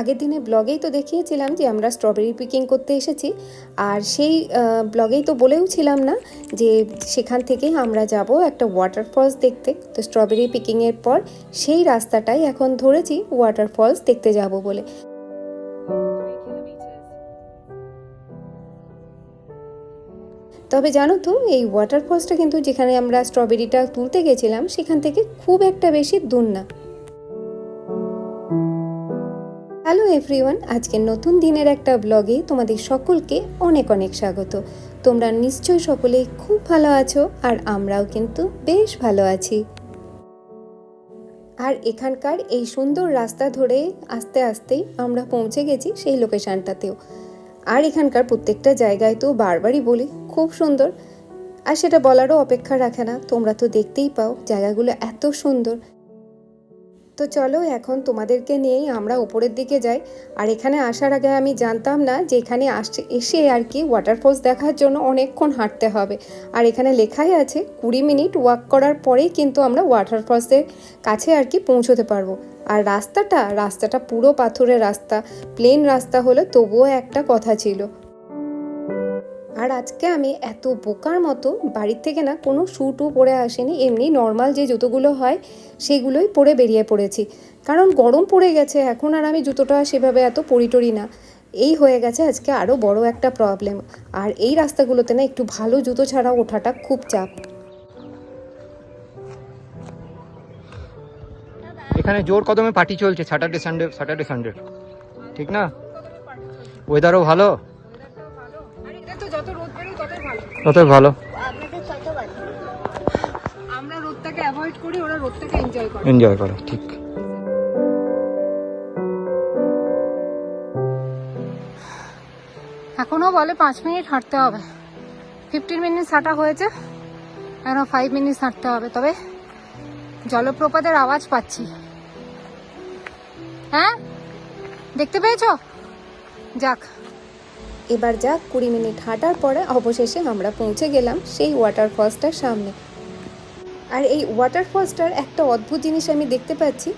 আগের দিনে ব্লগেই তো দেখিয়েছিলাম যে আমরা স্ট্রবেরি পিকিং করতে এসেছি। আর সেই ব্লগেই তো বলেও ছিলাম না যে সেখান থেকেই আমরা যাব একটা ওয়াটারফলস দেখতে। তো স্ট্রবেরি পিকিংয়ের পর সেই রাস্তাটাই এখন ধরেছি ওয়াটারফলস দেখতে যাব বলে। তবে জানো তো, এই ওয়াটারফলসটা কিন্তু যেখানে আমরা স্ট্রবেরিটা তুলতে গেছিলাম, সেখান থেকে খুব একটা বেশি দূর না। হ্যালো এভরিওয়ান আজকের নতুন দিনের একটা ব্লগে তোমাদের সকলকে অনেক অনেক স্বাগত। তোমরা নিশ্চয়ই সকলেই খুব ভালো আছো আর আমরাও কিন্তু বেশ ভালো আছি। আর এখানকার এই সুন্দর রাস্তা ধরে আস্তে আস্তেই আমরা পৌঁছে গেছি সেই লোকেশানটাতেও আর এখানকার প্রত্যেকটা জায়গায় তো বারবারই বলি, খুব সুন্দর। আর সেটা বলারও অপেক্ষা রাখে না, তোমরা তো দেখতেই পাও জায়গাগুলো এত সুন্দর। তো চলো, এখন তোমাদেরকে নিয়েই আমরা উপরের দিকে যাই। আর এখানে আসার আগে আমি জানতাম না যে এখানে আসছে, এসে আর কি ওয়াটারফলস দেখার জন্য অনেকক্ষণ হাঁটতে হবে। আর এখানে লেখাই আছে, কুড়ি মিনিট ওয়াক করার পরেই কিন্তু আমরা ওয়াটারফলসের কাছে আর কি পৌঁছতে পারব। আর রাস্তাটা রাস্তাটা পুরো পাথরের রাস্তা। প্লেন রাস্তা হলে তবুও একটা কথা ছিল। আর আজকে আমি এত বোকার মতো বাড়ির থেকে না কোনো শ্যু টু পরে আসিনি, এমনি নর্মাল যে জুতোগুলো হয় সেগুলোই পরে বেরিয়ে পড়েছি। কারণ গরম পড়ে গেছে, এখন আর আমি জুতোটা সেভাবে এত পরিটরি না। এই হয়ে গেছে আজকে আরও বড় একটা প্রবলেম আর এই রাস্তাগুলোতে না একটু ভালো জুতো ছাড়া ওঠাটা খুব চাপ। এখানে জোর কদমে পার্টি চলছে স্যাটারডে সানডে স্যাটারডে সানডে ঠিক না? ওয়েদারও ভালো? যত রোদ বেরোয় ততই ভালো। ততই ভালো। আমরা রোদটাকে অ্যাভয়েড করি ওরা রোদটাকে এনজয় করে। এনজয় করো ঠিক। এখনও বলে পাঁচ মিনিট হাঁটতে হবে। ফিফটিন মিনিট হাঁটা হয়েছে এখনও ফাইভ মিনিট হাঁটতে হবে। তবে জলপ্রপাতের আওয়াজ পাচ্ছি। হ্যাঁ? দেখতে পেয়েছ? যাক। এবার যাক কুড়ি মিনিট হাঁটার পরে অবশেষে আমরা পৌঁছে গেলাম সেই ওয়াটারফলসটার সামনে। আর এই ওয়াটারফলসটার একটা অদ্ভুত জিনিস আমি দেখতে পাচ্ছি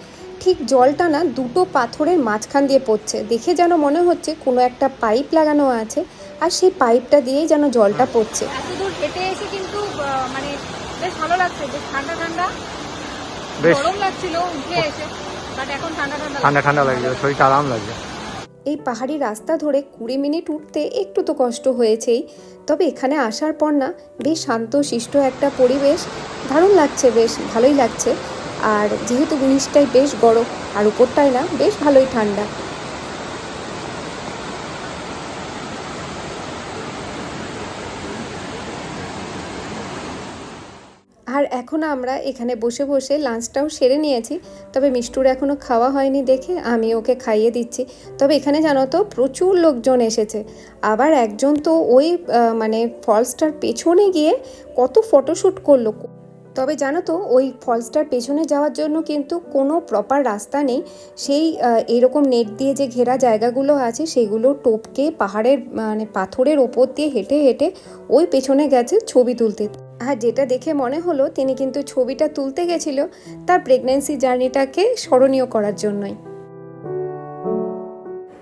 ঠিক জলটা না দুটো পাথরের মাঝখান দিয়ে পড়ছে। দেখে যেন মনে হচ্ছে কোনো একটা পাইপ লাগানো আছে আর সেই পাইপটা দিয়েই যেন জলটা পড়ছে। এত হেঁটে এসে কিন্তু মানে বেশ ভালো লাগছে বেশ ঠান্ডা ঠান্ডা। গরম লাগছিল উঠে এসে বাট এখন ঠান্ডা ঠান্ডা ঠান্ডা ঠান্ডা লাগছে শরীরটা আরাম লাগছে। এই পাহাড়ি রাস্তা ধরে কুড়ি মিনিট উঠতে একটু তো কষ্ট হয়েছেই, তবে এখানে আসার পর না বেশ শান্ত শিষ্ট একটা পরিবেশ। দারুণ লাগছে, বেশ ভালোই লাগছে। আর যেহেতু জিনিসটাই বেশ গরম, আর উপরটাই না বেশ ভালোই ঠান্ডা। আর এখন আমরা এখানে বসে বসে লাঞ্চটাও সেরে নিয়েছি। তবে মিষ্টুর এখনও খাওয়া হয়নি দেখে আমি ওকে খাইয়ে দিচ্ছি। তবে এখানে জানো তো প্রচুর লোকজন এসেছে। আবার একজন তো ওই মানে ফলসটার পেছনে গিয়ে কত ফটোশ্যুট করল। তবে জানো তো ওই ফলসটার পেছনে যাওয়ার জন্য কিন্তু কোনো প্রপার রাস্তা নেই। সেই এরকম নেট দিয়ে যে ঘেরা জায়গাগুলো আছে সেগুলো টপকে পাহাড়ের মানে পাথরের ওপর দিয়ে হেঁটে হেঁটে ওই পেছনে গেছে ছবি তুলতে। আর যেটা দেখে মনে হলো তিনি কিন্তু ছবিটা তুলতে গেছিল তার প্রেগনেন্সি জার্নিটাকে স্মরণীয় করার জন্যই।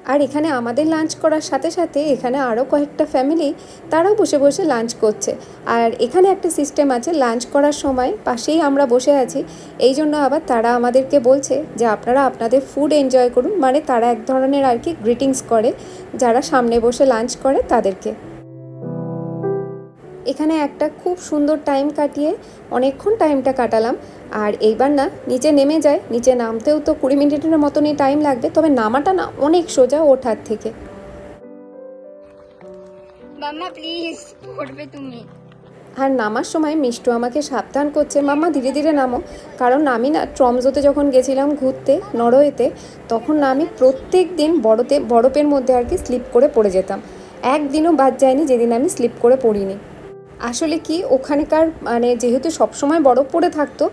আর এখানে আমাদের লাঞ্চ করার সাথে সাথে এখানে আরও কয়েকটা ফ্যামিলি তারাও বসে বসে লাঞ্চ করছে। আর এখানে একটা সিস্টেম আছে লাঞ্চ করার সময় পাশেই আমরা বসে আছি। এই জন্য আবার তারা আমাদেরকে বলছে যে আপনারা আপনাদের ফুড এনজয় করুন। মানে তারা এক ধরনের আর কি গ্রিটিংস করে, যারা সামনে বসে লাঞ্চ করে তাদেরকে। এখানে একটা খুব সুন্দর টাইম কাটিয়ে অনেকক্ষণ টাইমটা কাটালাম। আর এইবার না নিচে নেমে যায় নিচে নামতেও তো কুড়ি মিনিটের মতনই টাইম লাগবে তবে নামাটা না অনেক সোজা ওঠার থেকে। মাম্মা প্লিজ পড়বে তুমি। আর নামার সময় মিষ্টু আমাকে সাবধান করছে মাম্মা ধীরে ধীরে নামো। কারণ আমি না ট্রমজোতে যখন গেছিলাম ঘুরতে নরওয়েতে তখন না আমি প্রত্যেক দিন বড়তে বরফের মধ্যে আর কি স্লিপ করে পড়ে যেতাম। একদিনও বাদ যায়নি যেদিন আমি স্লিপ করে পড়িনি। আসলে কি, ওখানকার মানে যেহেতু সবসময় বরফ পড়ে থাকতো,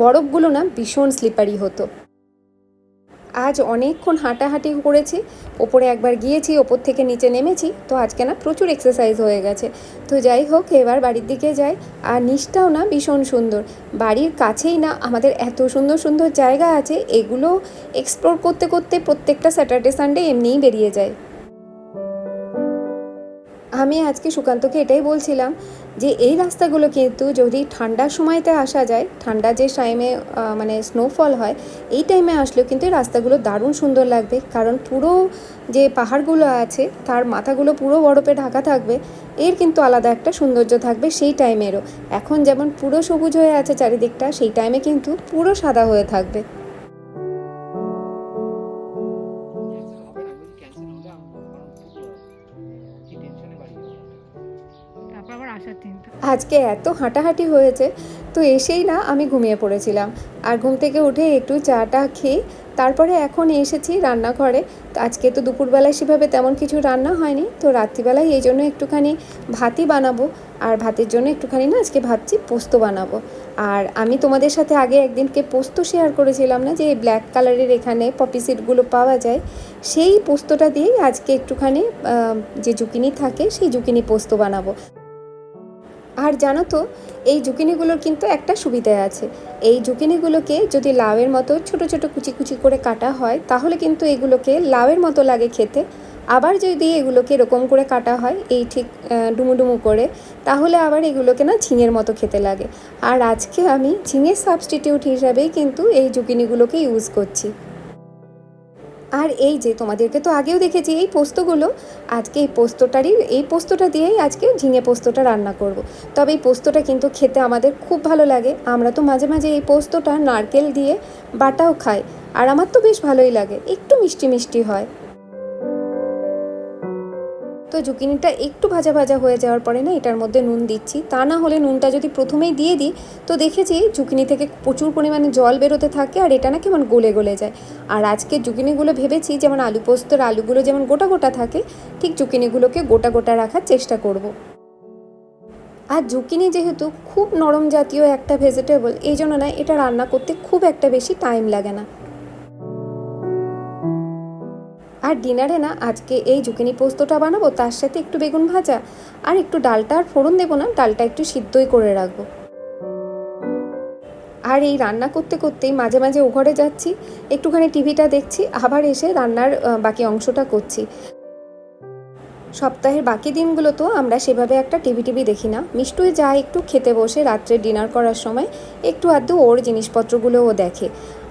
বরফগুলো না ভীষণ স্লিপারি হতো। আজ অনেকক্ষণ হাঁটাহাঁটি করেছি, ওপরে একবার গিয়েছি, ওপর থেকে নিচে নেমেছি, তো আজকে না প্রচুর এক্সারসাইজ হয়ে গেছে। তো যাই হোক, এবার বাড়ির দিকে যাই, আর নিচটাও না ভীষণ সুন্দর। বাড়ির কাছেই না আমাদের এত সুন্দর সুন্দর জায়গা আছে, এগুলো এক্সপ্লোর করতে করতে প্রত্যেকটা স্যাটারডে সানডে এমনিই বেরিয়ে যায়। আমি আজকে সুকান্তকে এটাই বলছিলাম যে এই রাস্তাগুলো কিন্তু যদি ঠান্ডার সময়তে আসা যায়, ঠান্ডা যে টাইমে মানে স্নোফল হয়, এই টাইমে আসলেও কিন্তু এই রাস্তাগুলো দারুণ সুন্দর লাগবে। কারণ পুরো যে পাহাড়গুলো আছে, তার মাথাগুলো পুরো বরফে ঢাকা থাকবে, এর কিন্তু আলাদা একটা সৌন্দর্য থাকবে সেই টাইমেরও এখন যেমন পুরো সবুজ হয়ে আছে চারিদিকটা, সেই টাইমে কিন্তু পুরো সাদা হয়ে থাকবে। আজকে এত হাঁটাহাঁটি হয়েছে, তো এসেই না আমি ঘুমিয়ে পড়েছিলাম। আর ঘুম থেকে উঠে একটু চাটা খেয়ে তারপরে এখন এসেছি রান্নাঘরে। আজকে তো দুপুরবেলায় সেভাবে তেমন কিছু রান্না হয়নি, তো রাত্রিবেলায় এই জন্য একটুখানি ভাতই বানাবো। আর ভাতের জন্য একটুখানি না আজকে ভাবছি পোস্ত বানাবো। আর আমি তোমাদের সাথে আগে একদিনকে পোস্ত শেয়ার করেছিলাম না যে এই ব্ল্যাক কালারের এখানে পপি সিডগুলো পাওয়া যায়, সেই পোস্তটা দিয়েই আজকে একটুখানি যে জুকিনি থাকে সেই জুকিনি পোস্ত বানাবো। আর জানো তো এই জুকিনিগুলোর কিন্তু একটা সুবিধা আছে। এই জুকিনিগুলোকে যদি লাউয়ের মতো ছোট ছোট কুচি কুচি করে কাটা হয় তাহলে কিন্তু এগুলোকে লাউয়ের মতো লাগে খেতে। আবার যদি এগুলোকে এরকম করে কাটা হয় এই ঠিক আহ, ডুমু ডুমু করে তাহলে আবার এগুলোকে না ঝিঙের মতো খেতে লাগে। আর আজকে আমি ঝিঙের সাবস্টিটিউট হিসাবেই কিন্তু এই জুকিনিগুলোকে ইউজ করছি। আর এই যে তোমাদেরকে তো আগেও দেখেছি এই পোস্তগুলো, আজকে এই পোস্তটারই, এই পোস্তটা দিয়েই আজকে ঝিঙে পোস্তটা রান্না করব। তবে এই পোস্তটা কিন্তু খেতে আমাদের খুব ভালো লাগে। আমরা তো মাঝে মাঝে এই পোস্তটা নারকেল দিয়ে বাটাও খাই, আর আমার তো বেশ ভালোই লাগে। একটু মিষ্টি মিষ্টি হয়। তো জুকিনিটা একটু ভাজা ভাজা হয়ে যাওয়ার পরে না এটার মধ্যে নুন দিচ্ছি। তা না হলে নুনটা যদি প্রথমেই দিয়ে দিই, তো দেখেছি জুকিনি থেকে প্রচুর পরিমাণে জল বেরোতে থাকে আর এটা না কেমন গলে গলে যায়। আর আজকে জুকিনিগুলো ভেবেছি যেমন আলু পোস্তর আলুগুলো যেমন গোটা গোটা থাকে, ঠিক জুকিনিগুলোকে গোটা গোটা রাখার চেষ্টা করব। আর জুকিনি যেহেতু খুব নরম জাতীয় একটা ভেজিটেবল এই জন্য না এটা রান্না করতে খুব একটা বেশি টাইম লাগে না। আর ডিনারে না, আজকে এই জুকিনি পোস্তটা বানাবো, তার সাথে একটু বেগুন ভাজা আর একটু ডালটা আর ফোড়ন দেবো না, ডালটা একটু সিদ্ধই করে রাখব। আর এই রান্না করতে করতেই মাঝে মাঝে ও ঘরে যাচ্ছি, একটুখানি টিভিটা দেখছি, আবার এসে রান্নার বাকি অংশটা করছি। সপ্তাহের বাকি দিনগুলো তো আমরা সেভাবে একটা টিভি টিভি দেখি না। মিষ্টুই যা একটু খেতে বসে রাত্রে ডিনার করার সময়, একটু আধটু ওর জিনিসপত্রগুলো ও দেখে।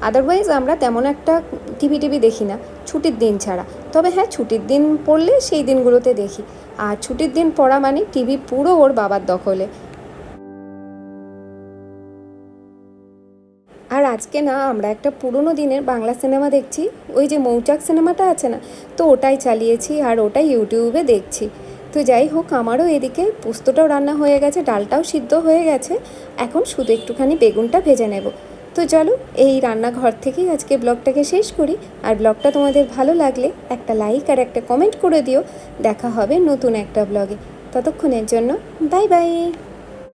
আদারওয়াইজ আমরা তেমন একটা টিভি টিভি দেখি না, ছুটির দিন ছাড়া। তবে হ্যাঁ ছুটির দিন পড়লে সেই দিনগুলোতে দেখি। আর ছুটির দিন পড়া মানে টিভি পুরো ওর বাবার দখলে। আর আজকে না, আমরা একটা পুরনো দিনের বাংলা সিনেমা দেখছি। ওই যে মৌচাক সিনেমাটা আছে না, তো ওটাই চালিয়েছি আর ওটাই ইউটিউবে দেখছি। তো যাই হোক, আমারও এদিকে পোস্তটাও রান্না হয়ে গেছে, ডালটাও সিদ্ধ হয়ে গেছে। এখন শুধু একটুখানি বেগুনটা ভেজে নেব। তো চলো, এই রান্নাঘর থেকেই আজকে ব্লগটাকে শেষ করি। আর ব্লগটা তোমাদের ভালো লাগলে একটা লাইক আর একটা কমেন্ট করে দিও। দেখা হবে নতুন একটা ব্লগে। ততক্ষণের জন্য বাই বাই